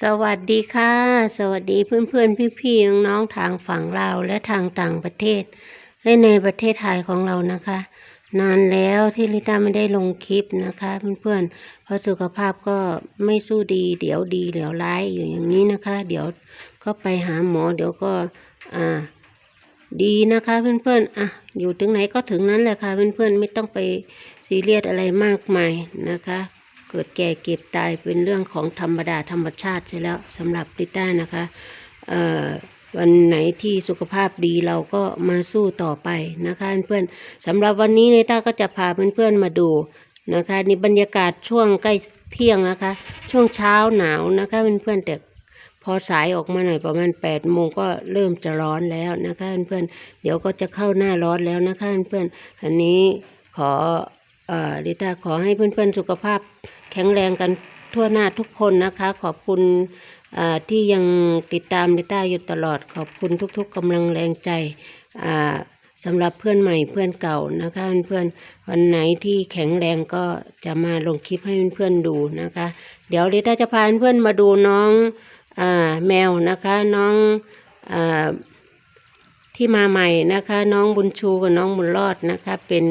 สวัสดีค่ะ สวัสดีเพื่อนเพื่อนพี่พี่ๆน้องๆทางฝั่งลาวและทางต่างประเทศ และในประเทศไทยของเรานะคะ นานแล้วที่ลิต้าไม่ได้ลงคลิปนะคะ เพื่อนเพื่อนเพราะสุขภาพก็ไม่สู้ดี เดี๋ยวดีเดี๋ยวร้ายอยู่อย่างนี้นะคะ เดี๋ยวก็ไปหาหมอเดี๋ยวก็อ่าดีนะคะเพื่อนๆอะอยู่ถึงไหนก็ถึงนั้นแหละค่ะเพื่อนๆไม่ต้องไปซีเรียสอะไรมากมายนะคะ เกิดแก่เก็บตายเป็นเรื่องของธรรมดาธรรมชาติใช่แล้วสำหรับลิต้านะคะวันไหนที่สุขภาพดีเราก็มาสู้ต่อไปนะคะเพื่อนสำหรับวันนี้ลิต้าก็จะพาเพื่อนๆมาดูนะคะนี่บรรยากาศช่วงใกล้เที่ยงนะคะ ช่วงเช้าหนาวนะคะเพื่อนๆแต่พอสายออกมาหน่อยประมาณ8ปดโมงก็เริ่มจะร้อนแล้วนะคะเพื่อนเดี๋ยวก็จะเข้าหน้าร้อนแล้วนะคะเพื่อนอันนี้ขอเอ่อลิต้าขอให้เพื่อนๆสุขภาพ แข็งแรงกันทั่วหน้าทุกคนนะคะ ขอบคุณที่ยังติดตามลิต้าอยู่ตลอด ขอบคุณทุก ๆกำลังแรงใจสำหรับเพื่อนใหม่เพื่อนเก่านะคะเพื่อนวันไหนที่แข็งแรงก็จะมาลงคลิปให้เพื่อนๆดูนะคะ เดี๋ยวลิต้าจะพาเพื่อนมาดูน้องอแมวนะคะน้องอที่มาใหม่นะคะ น้องบุญชูกับน้องบุญรอดนะคะ เป็น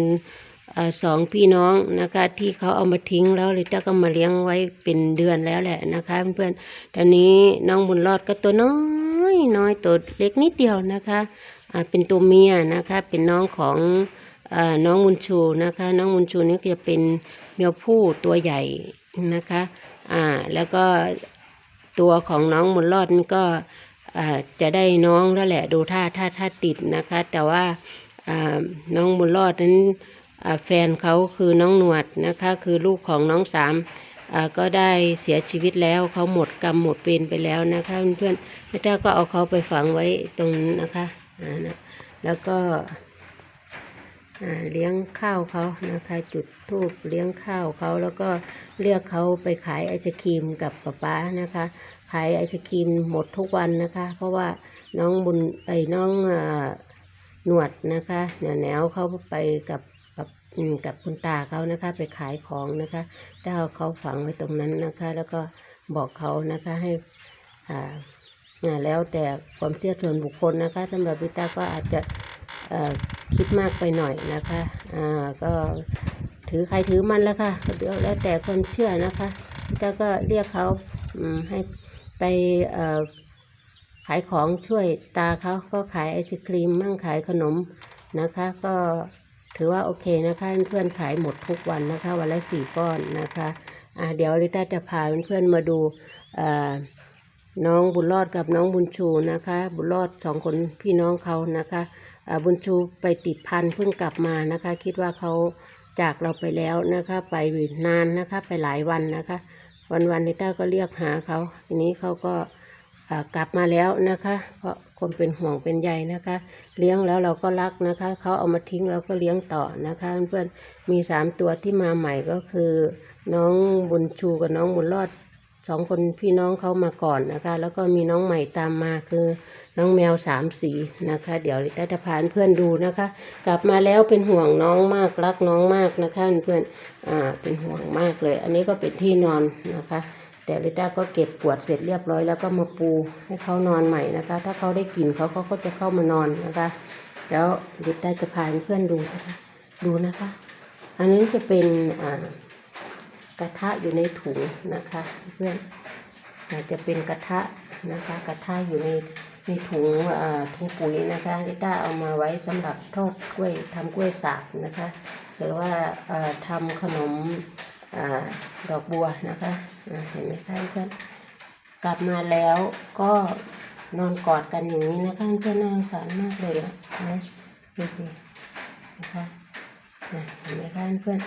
สองพี่น้องนะคะ ที่เขาเอามาทิ้งแล้วลิต้าก็มาเลี้ยงไว้เป็นเดือนแล้วแหละนะคะเพื่อนๆตอนนี้น้องบุญรอดก็ตัวน้อยน้อยตัวเล็กนิดเดียวนะคะเป็นตัวเมียนะคะเป็นน้องของอน้องบุญชูนะคะ น้องบุญชูนี่จะเป็นเมียวผู้ตัวใหญ่นะคะอ่าแล้วก็ตัวของน้องบุญรอดนี่ก็จะได้น้องแล้วแหละดูท่าถ้าถ้าติดนะคะ แต่ว่าน้องบุญรอดนั้น แฟนเขาคือน้องหนวดนะคะคือลูกของน้องสามก็ได้เสียชีวิตแล้วเขาหมดกรรมหมดเวรไปแล้วนะคะเพื่อนๆแล้วก็เอาเขาไปฝังไว้ตรงนั้นนะคะนะแล้วก็เลี้ยงข้าวเขานะคะ จุดธูปเลี้ยงข้าวเขาแล้วก็เรียกเขาไปขายไอศครีมกับป๊าป๊านะคะ ขายไอศครีมหมดทุกวันนะคะ เพราะว่าน้องบุญไอ้น้องอหนวดนะคะแนวเขาไปกับ กับกับคุณตาเขานะคะไปขายของนะคะได้เอาเขาฝังไว้ตรงนั้นนะคะ แล้วก็บอกเขานะคะให้อ่าแล้วแต่ความเชื่อส่วนบุคคลนะคะสำหรับพิตาก็อาจจะคิดมากไปหน่อยนะคะอ่าก็ถือใครถือมันแล้วค่ะเดี๋ยวแล้วแต่ความเชื่อนะคะพิตาก็เรียกเขาให้ไปขายของช่วยตาเขาก็ขายไอศครีมมั่งขายขนมนะคะ ก็ ถือว่าโอเคนะคะเพื่อนๆขายหมดทุกวันนะคะ วันละสี่ก้อนนะคะอ่าเดี๋ยวลิต้าจะพาเพื่อนๆมาดูอ่าน้องบุญรอดกับน้องบุญชูนะคะ บุญรอดสองคนพี่น้องเขานะคะบุญชูไปติดพันเพิ่งกลับมานะคะ คิดว่าเขาจากเราไปแล้วนะคะ ไปนานนะคะไปหลายวันนะคะ วันวันนิต้าก็เรียกหาเขาทีนี้เขาก็ กลับมาแล้วนะคะ เพราะคนเป็นห่วงเป็นใยนะคะ เลี้ยงแล้วเราก็รักนะคะ เขาเอามาทิ้งเราก็เลี้ยงต่อนะคะ เพื่อนๆมีสามตัวที่มาใหม่ก็คือ น้องบุญชูกับน้องบุญรอดสองคนพี่น้องเขามาก่อนนะคะ แล้วก็มีน้องใหม่ตามมาคือน้องแมวสามสีนะคะ เดี๋ยวลิต้จะพาเพื่อนดูนะคะ กลับมาแล้วเป็นห่วงน้องมากรักน้องมากนะคะเพื่อนๆอ่าเป็นห่วงมากเลย อันนี้ก็เป็นที่นอนนะคะ แต่ลิต้าก็เก็บกวดเสร็จเรียบร้อยแล้วก็มาปูให้เขานอนใหม่นะคะ ถ้าเขาได้กลิ่นเขาเขาก็จะเข้ามานอนนะคะ แล้วลิต้าจะพาเพื่อนดูนะคะ ดูนะคะ อันนี้จะเป็นกระทะอยู่ในถุงนะคะเพื่อนอาจจะเป็นกระทะนะคะ กระทะอยู่ในในถุงถุงปุ๋ยนะคะลิต้าเอามาไว้สำหรับทอดกล้วยทำกล้วยสาบนะคะ หรือว่าเอ่อทำขนม ดอกบัวนะคะเห็นไหมคะเพื่อนกลับมาแล้วก็นอนกอดกันอย่างนี้นะคะเพื่อนน่าสงสารมากเลยนะดูสินะคะนะเห็นไหมคะเพื่อน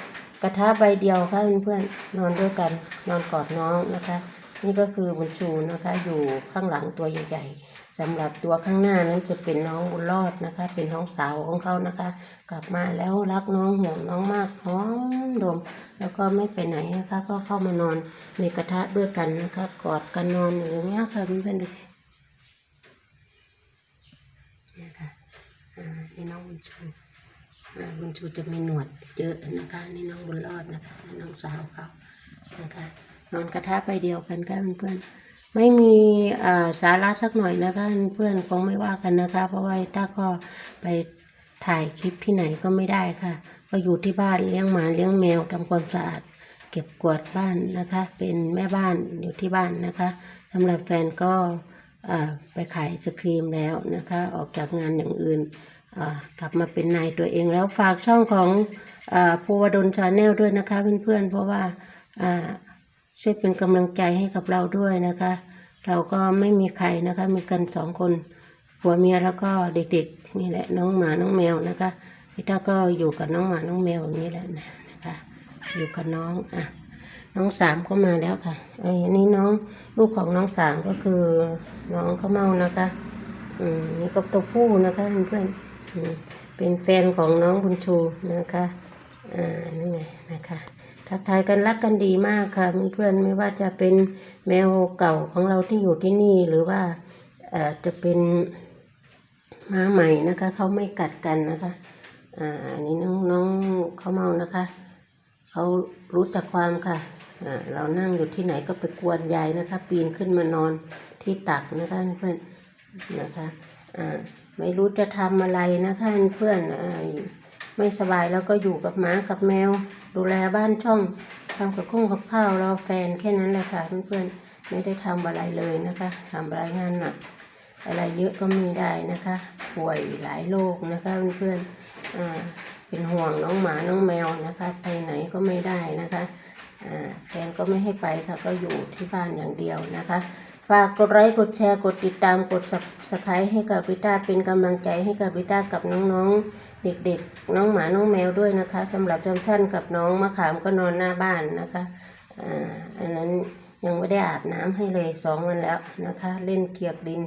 กระทะใบเดียวค่ะเพื่อนนอนด้วยกันนอนกอดน้องนะคะ นี่ก็คือบุญชูนะคะอยู่ข้างหลังตัวใหญ่ๆสำหรับตัวข้างหน้านั้นจะเป็นน้องบุญรอดนะคะ เป็นน้องสาวของเขานะคะ กลับมาแล้วรักน้องห่วงน้องมากหอมดม แล้วก็ไม่ไปไหนนะคะ ก็เข้ามานอนในกระทะด้วยกันนะคะ กอดกันนอนอย่างเงี้ยค่ะเพื่อนๆดูนี่ค่ะนี่น้องบุญชูบุญชูจะมีหนวดเยอะนะคะ นี่น้องบุญรอดนะคะ น้องสาวเขานะคะ นอนกระทะไปเดียวกันค่ะเพื่อนไม่มีสาระสักหน่อยนะคะเพื่อนคงไม่ว่ากันนะคะ เพราะว่าลิต้าก็ไปถ่ายคลิปที่ไหนก็ไม่ได้ค่ะ ก็อยู่ที่บ้านเลี้ยงหมาเลี้ยงแมวทำความสะอาด เก็บกวาดบ้านนะคะ เป็นแม่บ้านอยู่ที่บ้านนะคะสำหรับแฟนก็ไปขายไอศครีมแล้วนะคะ ออกจากงานอย่างอื่นกลับมาเป็นนายตัวเองแล้วฝากช่องของอภูวดลชาแนลด้วยนะคะเพื่อนๆเพราะว่า ช่วยเป็นกำลังใจให้กับเราด้วยนะคะ เราก็ไม่มีใครนะคะ มีกันสองคนผัวเมียแล้วก็เด็กๆนี่แหละน้องหมาน้องแมวนะคะพี่ต้าก็อยู่กับน้องหมาน้องแมวอย่างนี้แหละนะนะคะ อยู่กับน้องอะน้องสามก็มาแล้วค่ะไอ้อันนี้น้องลูกของน้องสามก็คือน้องข้าวเมานะคะ อืมนี่ก็ตัวผู้นะคะเพื่อนเป็นแฟนของน้องบุญชูนะคะอ่านี่ไงนะคะ ทักทายกันรักกันดีมากค่ะเพื่อนๆไม่ว่าจะเป็นแมวเก่าของเราที่อยู่ที่นี่หรือว่าจะเป็นม้าใหม่นะคะเขาไม่กัดกันนะคะอ่าอันนี้น้องน้องเขาเมานะคะเขารู้จักความค่ะอ่าเรานั่งอยู่ที่ไหนก็ไปกวนยายนะคะ ปีนขึ้นมานอนที่ตักนะคะเพื่อนนะคะอ่าไม่รู้จะทำอะไรนะคะเพื่อนอ่า ไม่สบายแล้วก็อยู่กับหมากับแมว ดูแลบ้านช่องทำกับข้องกับข้าวรอแฟนแค่นั้นแหละค่ะเพื่อนๆไม่ได้ทำอะไรเลยนะคะทำรายงานหนักอะไรเยอะก็ไม่ได้นะคะ ป่วยหลายโรคนะคะเพื่อนๆอ่าเป็นห่วงน้องหมาน้องแมวนะคะ ไปไหนก็ไม่ได้นะคะแฟนก็ไม่ให้ไปค่ะก็อยู่ที่บ้านอย่างเดียวนะคะ ฝากกดไลค์กดแชร์กดติดตามกดสับสไครต์ให้กับวิต้าเป็นกำลังใจให้กับวิต้ากับน้องๆ เด็กๆ น้องหมาน้องแมวด้วยนะคะสำหรับจำท่านกับน้องมะขามก็นอนหน้าบ้านนะคะอ่าอันนั้นยังไม่ได้อาบน้ำให้เลยสองวันแล้วนะคะ เล่นเกียกดิน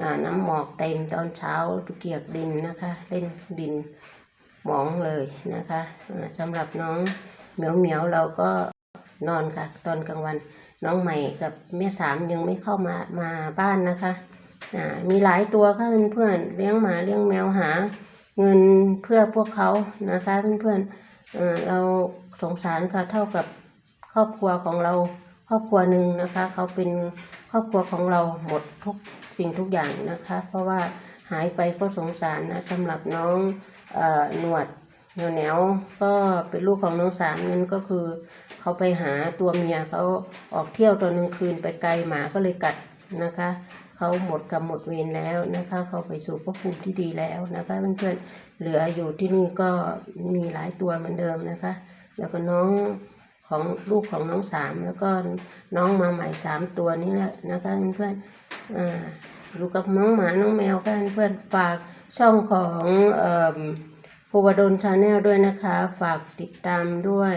อ่าน้ำหมอกเต็มตอนเช้าเกียกดินนะคะ เล่นดินหมองเลยนะคะอ่าสำหรับน้องเหมียวเหมียวเราก็ นอนค่ะ ตอนกลางวันน้องใหม่กับแม่สามยังไม่เข้ามามาบ้านนะคะอ่ามีหลายตัวค่ะเพื่อนๆเลี้ยงหมาเลี้ยงแมวหา เงินเพื่อพวกเขานะคะเพื่อนๆเอ่อเราสงสารค่ะเท่ากับครอบครัวของเราครอบครัวหนึ่งนะคะเขาเป็นครอบครัวของเราหมดทุกสิ่งทุกอย่างนะคะ เพราะว่าหายไปก็สงสารนะสำหรับน้องเออหนวด เหนียวแนวก็เป็นลูกของน้องสามนั่นก็คือเขาไปหาตัวเมียเขาออกเที่ยวตอนกลางคืนไปไกลหมาก็เลยกัดนะคะเขาหมดกรรมหมดเวรแล้วนะคะ เขาไปสู่ภพภูมิที่ดีแล้วนะคะเพื่อนๆเหลืออยู่ที่นี่ก็มีหลายตัวเหมือนเดิมนะคะ แล้วก็น้องของลูกของน้องสามแล้วก็น้องมาใหม่สามตัวนี้แหละนะคะเพื่อนๆอ่าอยู่กับน้องหมาน้องแมวกันเพื่อนฝากช่องของเอ่อ ภูวดลชาแนลด้วยนะคะ ฝากติดตามด้วย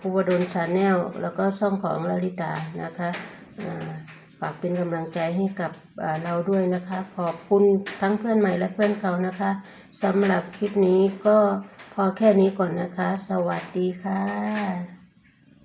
ภูวดลชาแนลแล้วก็ช่องของลลิตานะคะฝากเป็นกำลังใจให้กับเราด้วยนะคะ ขอบคุณทั้งเพื่อนใหม่และเพื่อนเก่านะคะสำหรับคลิปนี้ก็พอแค่นี้ก่อนนะคะ สวัสดีค่ะ